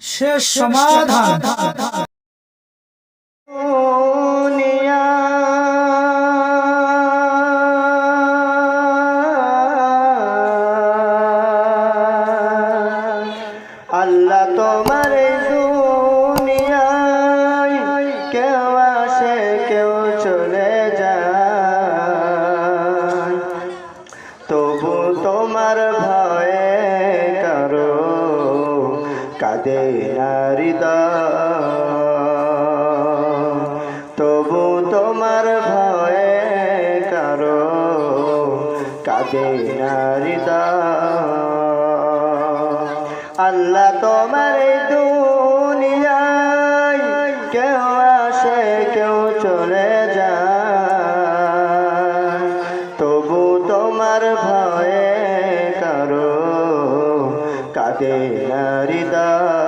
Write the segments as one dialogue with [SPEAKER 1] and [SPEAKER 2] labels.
[SPEAKER 1] শেষ সমাধান।
[SPEAKER 2] কাঁদে নারিদয় তবু তোমার ভয়ে কারও কাঁদে নারিদয় আল্লাহ তোমার আসে, কেউ চলে যায়। তবু তোমার ভয়ে কারও কাঁদে হৃদয়।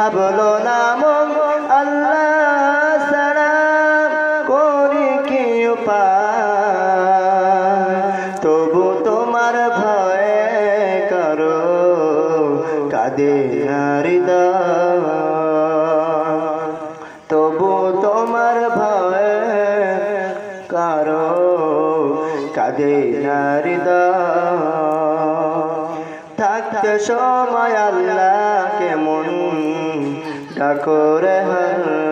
[SPEAKER 2] ভাবলো না মন। আল্লাহ ছাড়া করি কি তবু তোমার ভয়ে করো কাদে তবু তোমার ভয়ে কারও কাদে হৃদয় থাকতে সময় আল্লাহ কেমন ডাকরে হরদ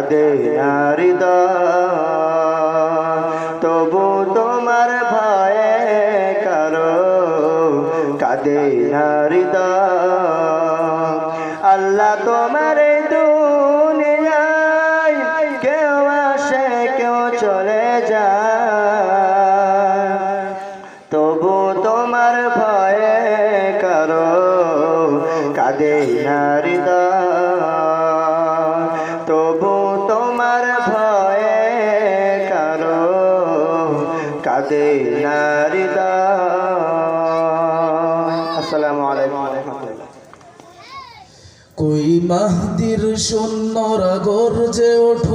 [SPEAKER 2] কাদে তবু তোমার ভয়ে কারও কাদে আল্লাহ তোমার আসে, কেউ চলে তবু তোমার ভয়ে করো কাদে হৃদয়
[SPEAKER 1] সৈন্যরা গর্জে ওঠো।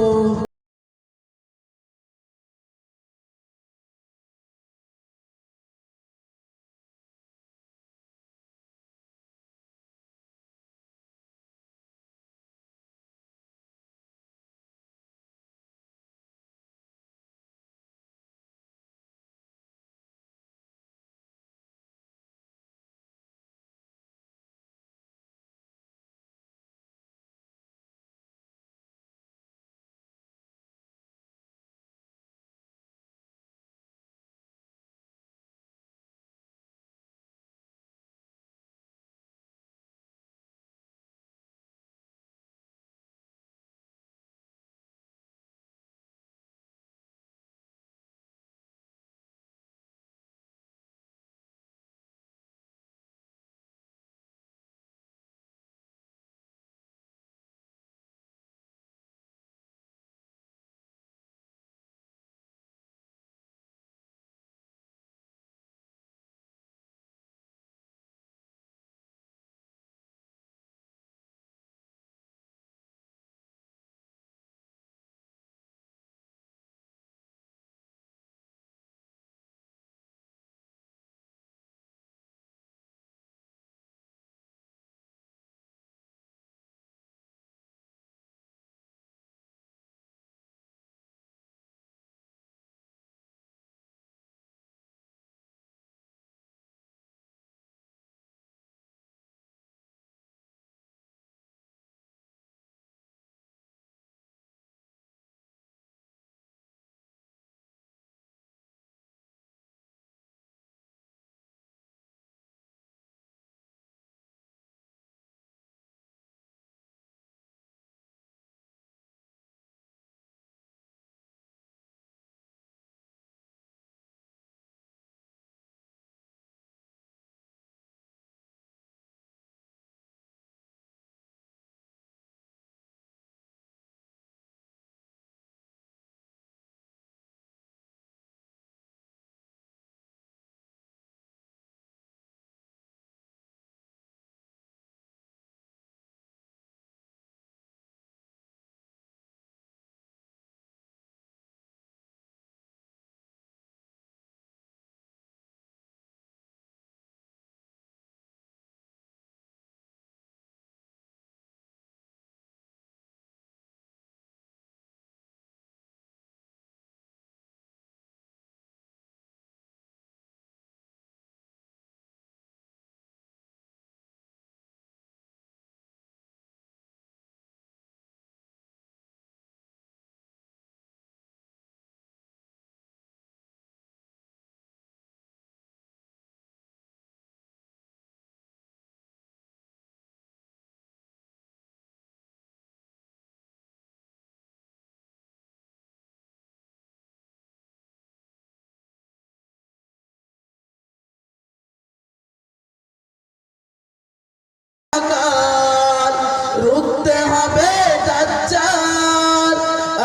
[SPEAKER 1] হবে দাজ্জাল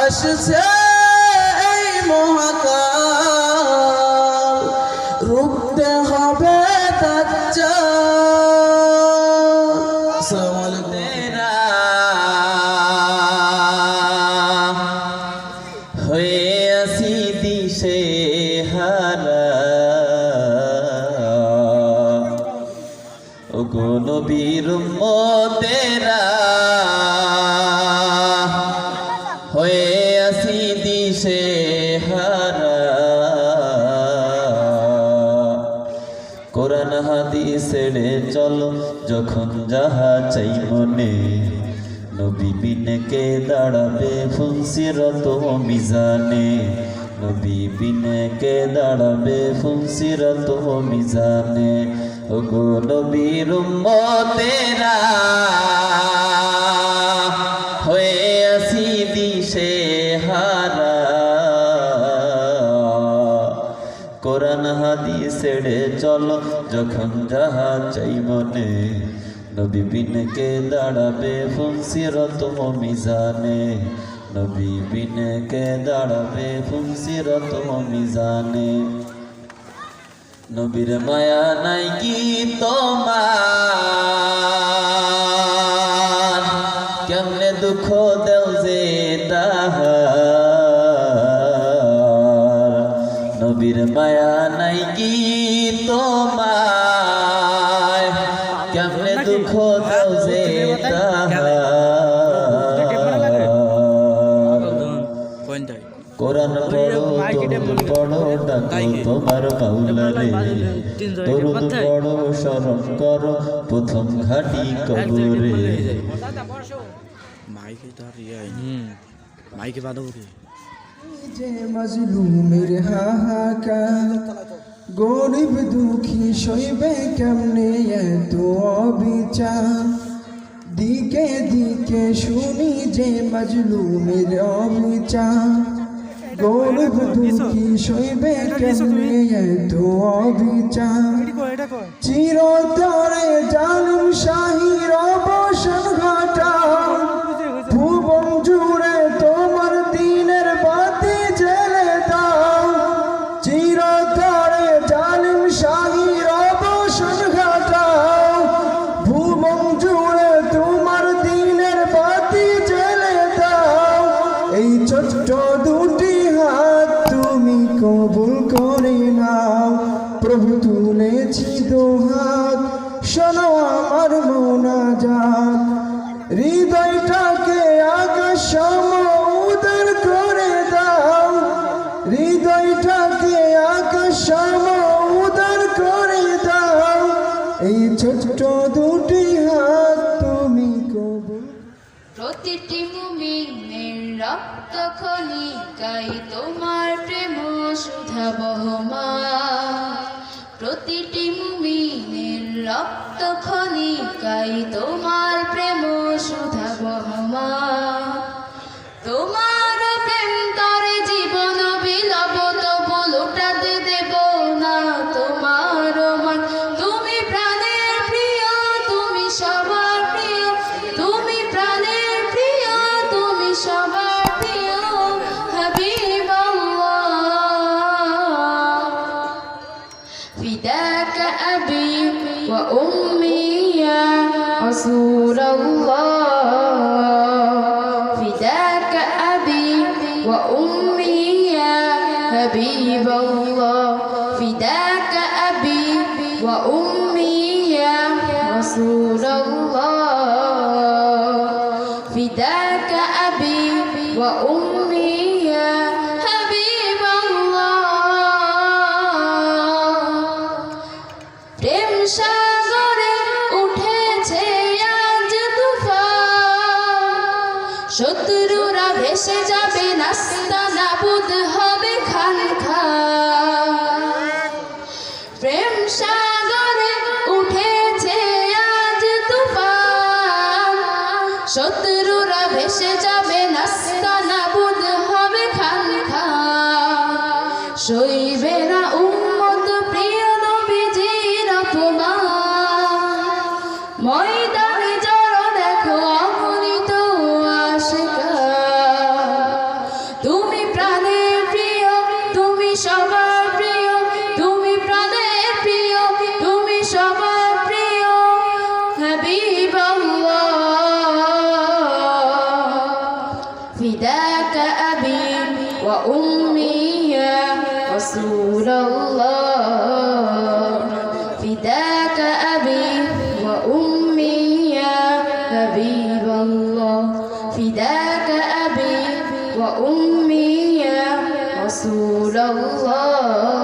[SPEAKER 3] আসছে। ও নবীর তেরা হয়ে আসি দিশে হারা। কোরআন হাদিস ছেড়ে চলো, যখন যাহা চাই মনে। নবী বিনে কে দাঁড়াবে ফুলসিরত মিজানে। নবী বিনে কে দাঁড়াবে ফুলসিরত মিজানে। ও গো নবীর উম্মতেরা, হয়ে আসি দিশে হারা। কোরআন হাদিস ছেড়ে চলো, যখন যাহা চাই মনে, নবী বিনকে দাঁড়াবে ফুলসিরত মিজানে। নবী বিনকে দাঁড়াবে ফুলসিরত মিজানে। নবীর মায়া নাই কি তোমার? কেমনে দুঃখ দেও যে নবীর মায়া নাই কি তোমার? কোরআন পড়ো তরুদ পড়ো ডাকো তোমার মাওলারে তরুদ পড়ো স্মরণ করো প্রথম ঘাটি কবরে।
[SPEAKER 4] মাইকে তো আর ইয়ে মাইকে বাঁধবো কি?
[SPEAKER 1] যে মজলুমের হাহাকার গরিব দুঃখী সইবে কেমনে এত অবিচার? দিকে দিকে শুনি যে মজলুমের অবিচার। গরিব দুঃখী সইবে কেমনে এত অবিচার চিরতরে শাহির অবসান দুটি হাত তুমি কবুল।
[SPEAKER 5] প্রতিটি মুমিনের রক্ত তোমার প্রেম সুধা বহমা প্রতিটি মুমিনের রক্ত খনিকাই তোমার প্রেম সুধা বহমা তোমার فداك أبي فداك أبي وأمي يا رسول الله.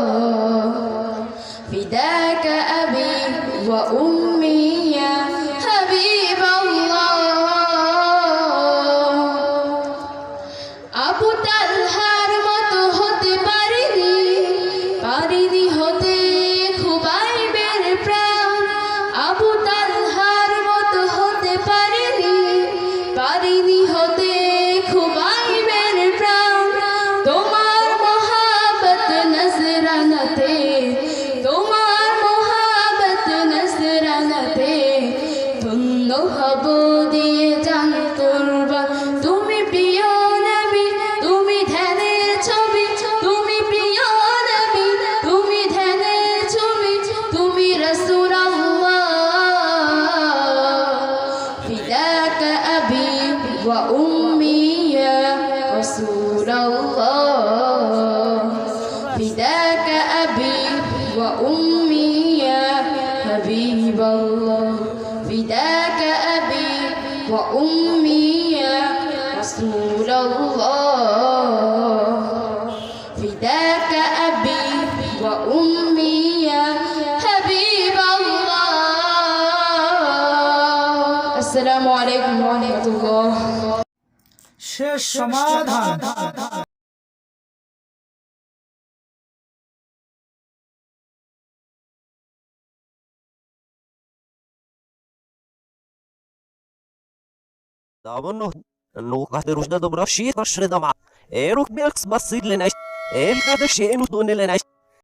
[SPEAKER 5] আসসালামু আলাইকুম রাহমাতুল্লাহ
[SPEAKER 6] শেষ সমাধান
[SPEAKER 7] давно, но кадер уж да добра ши, кашре дама. Эрук мелкс басыр ленаш, эль кадер ши эну тунеленаш.